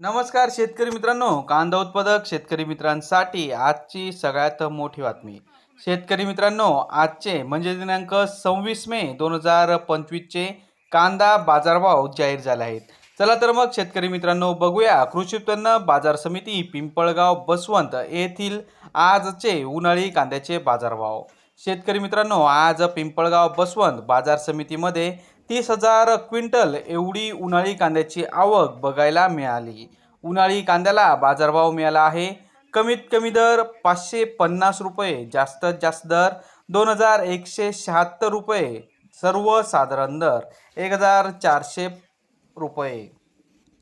नमस्कार शेतकरी मित्रांनो कांदा उत्पादक शेतकरी मित्रांसाठी आजची सगळ्यात मोठी बातमी. शेतकरी मित्रांनो आजचे म्हणजे दिनांक सव्वीस मे दोन हजार पंचवीसचे कांदा बाजारभाव जाहीर झाले आहेत. चला तर मग शेतकरी मित्रांनो बघूया कृषी उत्पन्न बाजार समिती पिंपळगाव बसवंत येथील आजचे उन्हाळी कांद्याचे बाजारभाव. शेतकरी मित्रांनो आज पिंपळगाव बसवंत बाजार समितीमध्ये तीस हजार क्विंटल एवढी उन्हाळी कांद्याची आवक बघायला मिळाली. उन्हाळी कांद्याला बाजारभाव मिळाला आहे. कमीत कमी दर पाचशे पन्नास रुपये जास्तीत जास्त दर दोन हजार एकशे शहात्तर रुपये सर्वसाधारण दर एक हजार चारशे रुपये.